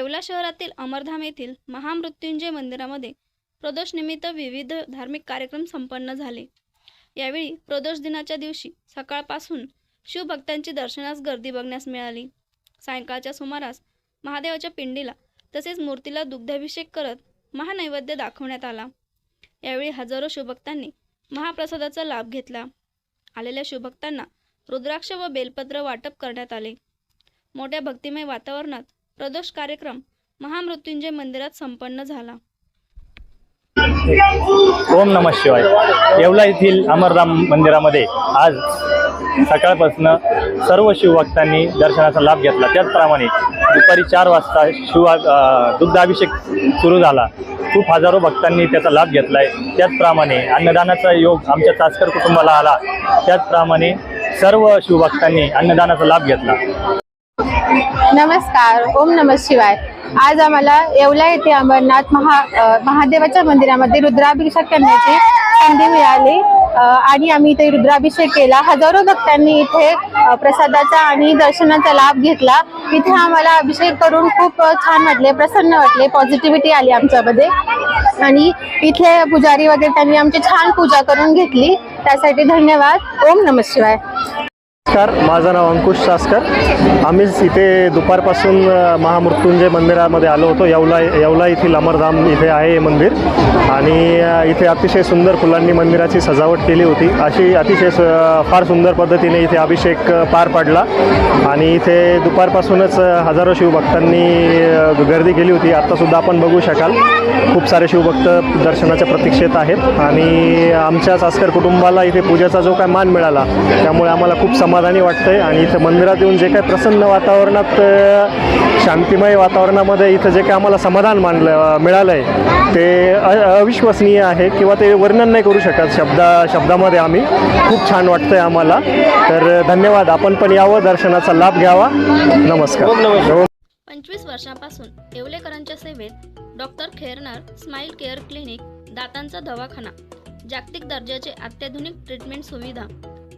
येवला शहरातील अमरधाम येथील महामृत्युंजय मंदिरामध्ये प्रदोषनिमित्त विविध धार्मिक कार्यक्रम संपन्न झाले. यावेळी प्रदोष दिनाच्या दिवशी सकाळपासून शिवभक्तांची दर्शनास गर्दी बघण्यास मिळाली. सायंकाळच्या सुमारास महादेवाच्या पिंडीला तसेच मूर्तीला दुग्धाभिषेक करत महानैवेद्य दाखवण्यात आला. यावेळी हजारो शिवभक्तांनी महाप्रसादाचा लाभ घेतला. आलेल्या शिवभक्तांना रुद्राक्ष व बेलपत्र वाटप करण्यात आले. मोठ्या भक्तिमय वातावरणात प्रदोष कार्यक्रम महामृत्युंजय मंदिरात संपन्न झाला. ओम नमः शिवाय. येवला येथील अमरराम मंदिरामध्ये आज सकाळपासून सर्व शिवभक्तांनी दर्शनाचा लाभ घेतला. त्याचप्रमाणे दुपारी चार वाजता शिव दुग्धाभिषेक सुरू झाला. खूप हजारो भक्तांनी त्याचा लाभ घेतला आहे त्याचप्रमाणे अन्नदानाचा योग आमच्या चासकर कुटुंबाला आला. त्याचप्रमाणे सर्व शिवभक्तांनी अन्नदानाचा लाभ घेतला. नमस्कार ओम नम शिवाय. आज आम्हाला येवला येथे अमरनाथ महा महादेवाच्या मंदिरामध्ये रुद्राभिषेक करण्याची संधी मिळाली. आणि आम्ही इथे रुद्राभिषेक केला. हजारो भक्तांनी इथे प्रसादाचा आणि दर्शनाचा लाभ घेतला. इथे आम्हाला अभिषेक करून खूप छान वाटले प्रसन्न वाटले. पॉझिटिव्हिटी आली आमच्यामध्ये. आणि इथे पुजारी वगैरे त्यांनी आमची छान पूजा करून घेतली. त्यासाठी धन्यवाद. ओम नम शिवाय. नमस्कार माझं नाव अंकुश सासकर. आम्ही इथे दुपारपासून महामृत्युंजय मंदिरामध्ये आलो होतो. येवला येवला येथील अमरधाम इथे आहे हे मंदिर. आणि इथे अतिशय सुंदर फुलांनी मंदिराची सजावट केली होती. अशी अतिशय फार सुंदर पद्धतीने इथे अभिषेक पार पडला. आणि इथे दुपारपासूनच हजारो शिवभक्तांनी गर्दी केली होती. आत्तासुद्धा आपण बघू शकाल. खूप सारे शिवभक्त दर्शनाच्या प्रतीक्षेत आहेत. आणि आमच्या सासकर कुटुंबाला इथे पूजेचा जो काय मान मिळाला त्यामुळे आम्हाला खूप समाधानी वाटतंय आणि इथं मंदिरात येऊन जे काय प्रसन्न वातावरणात शांतिमय वातावरणामध्ये इथं जे काय आम्हाला समाधान मानलं मिळालं आहे ते अविश्वसनीय आहे किंवा ते वर्णन नाही करू शकत शब्दा शब्दामध्ये आम्ही. खूप छान वाटतंय आम्हाला. तर धन्यवाद. आपण पण यावं दर्शनाचा लाभ घ्यावा. नमस्कार. पंचवीस वर्षांपासून येवलेकरांच्या सेवेत doctor Khairnar smile care clinic दातांचा दवाखाना जागतिक दर्जाचे अत्याधुनिक ट्रीटमेंट सुविधा